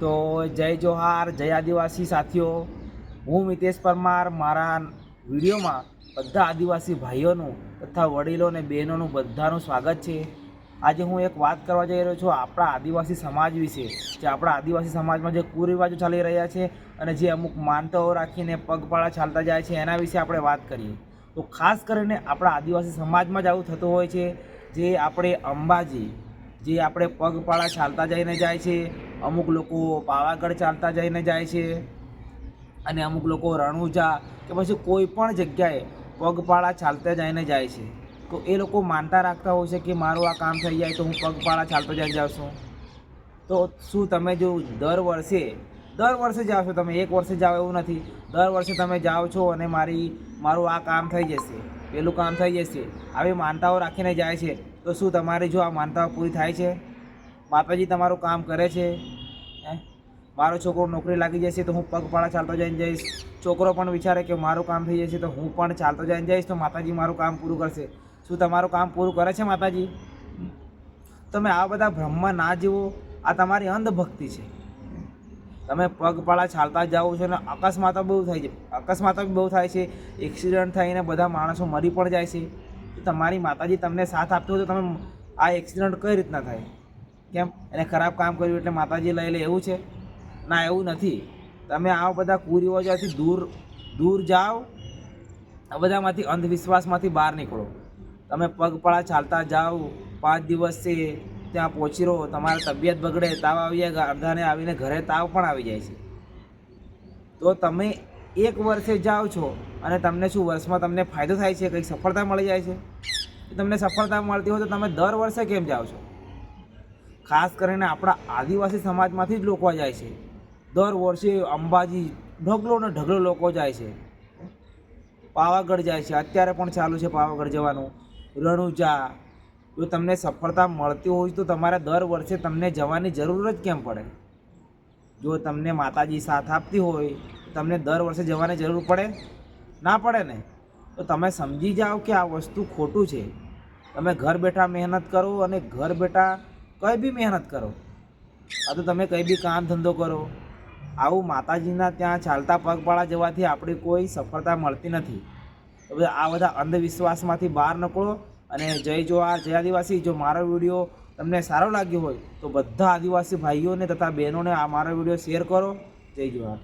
તો જય જોહાર, જય આદિવાસી સાથીઓ. હું મિતેશ પરમાર, મારા વિડીયોમાં બધા આદિવાસી ભાઈઓનું તથા વડીલો અને બહેનોનું બધાનું સ્વાગત છે. આજે હું એક વાત કરવા જઈ રહ્યો છું આપણા આદિવાસી સમાજ વિશે. જે આપણા આદિવાસી સમાજમાં જે કુરિવાજો ચાલી રહ્યા છે અને જે અમુક માનતાઓ રાખીને પગપાળા ચાલતા જાય છે એના વિશે આપણે વાત કરીએ. તો ખાસ કરીને આપણા આદિવાસી સમાજમાં જ આવું થતું હોય છે. જે આપણે અંબાજી જે આપણે પગપાળા ચાલતા જઈને જાય છે, અમુક લોકો પાવાગઢ ચાલતા જઈને જાય છે અને અમુક લોકો રણુજા કે પછી કોઈ પણ જગ્યાએ પગપાળા ચાલતા જઈને જાય છે. તો એ લોકો માનતા રાખતા હોય છે કે મારું આ કામ થઈ જાય તો હું પગપાળા ચાલતો જઈને જાઉં છું. તો શું તમે જો દર વર્ષે દર વર્ષે જાઓ છો તમે? એક વર્ષે જાઓ એવું નથી. દર વર્ષે તમે જાઓ છો અને મારી, મારું આ કામ થઈ જશે. પેલું કામ થઈ જશે. આવી માનતાઓ રાખીને જાય છે. તો શું તમારી જો આ માનતાઓ પૂરી થાય છે? માતાજી તમારું કામ કરે છે, હે? મારો છોકરો નોકરી લાગી જશે તો હું પગપાળા ચાલતો જઈને જઈશ. છોકરો પણ વિચારે કે મારું કામ થઈ જશે તો હું પણ ચાલતો જઈને જઈશ તો માતાજી મારું કામ પૂરું કરશે. શું તમારું કામ પૂરું કરે છે માતાજી? તમે આ બધા બ્રહ્મા ના જીવો, આ તમારી અંધભક્તિ છે. તમે પગપાળા ચાલતા જાઓ છો ને અકસ્માતો બહુ થાય છે. અકસ્માતો બહુ થાય છે. એક્સિડન્ટ થઈને બધા માણસો મરી પણ જાય છે. તો તમારી માતાજી તમને સાથ આપતો હોય તો તમે આ એક્સિડન્ટ કઈ રીતના થાય? કેમ? એને ખરાબ કામ કર્યું એટલે માતાજી લઈ લે, એવું છે? ના, એવું નથી. તમે આ બધા કુરિવાજોથી દૂર દૂર જાઓ, આ બધામાંથી અંધવિશ્વાસમાંથી બહાર નીકળો. તમે પગપાળા ચાલતા જાઓ, પાંચ દિવસથી ત્યાં પહોંચી રહો, તમારી તબિયત બગડે, તાવ આવી જાય, અડધાને આવીને ઘરે તાવ પણ આવી જાય છે. તો તમે એક વર્ષે જાઓ છો અને તમને શું વર્ષમાં તમને ફાયદો થાય છે? કંઈક સફળતા મળી જાય છે? તમને સફળતા મળતી હોય તો તમે દર વર્ષે કેમ જાઓ છો? ખાસ કરીને આપણા આદિવાસી સમાજમાંથી જ લોકો જાય છે. દર વર્ષે અંબાજી ઢગલો ને ઢગલો લોકો જાય છે. પાવાગઢ જાય છે. અત્યારે પણ ચાલુ છે પાવાગઢ જવાનું. રણુજા, જો તમને સફળતા મળતી હોય તો તમારે દર વર્ષે તમને જવાની જરૂર જ કેમ પડે? જો તમને માતાજી સાથ આપતી હોય તમને દર વર્ષે જવાની જરૂર પડે? ના પડે ને? તો તમે સમજી જાઓ કે આ વસ્તુ ખોટું છે. તમે ઘર બેઠા મહેનત કરો અને ઘર બેઠા કંઈ બી મહેનત કરો. આ તો તમે કંઈ બી કામ ધંધો કરો. આવું માતાજીના ત્યાં ચાલતા પગપાળા જવાથી આપણી કોઈ સફળતા મળતી નથી. તો આ બધા અંધવિશ્વાસમાંથી બહાર નીકળો અને જય જોહાર જય આદિવાસી, જો મારો વીડિયો તમને સારો લાગ્યો હોય તો બધા આદિવાસી ભાઈઓને તથા બહેનોને આ મારો વીડિયો શેર કરો. જય જોહાર.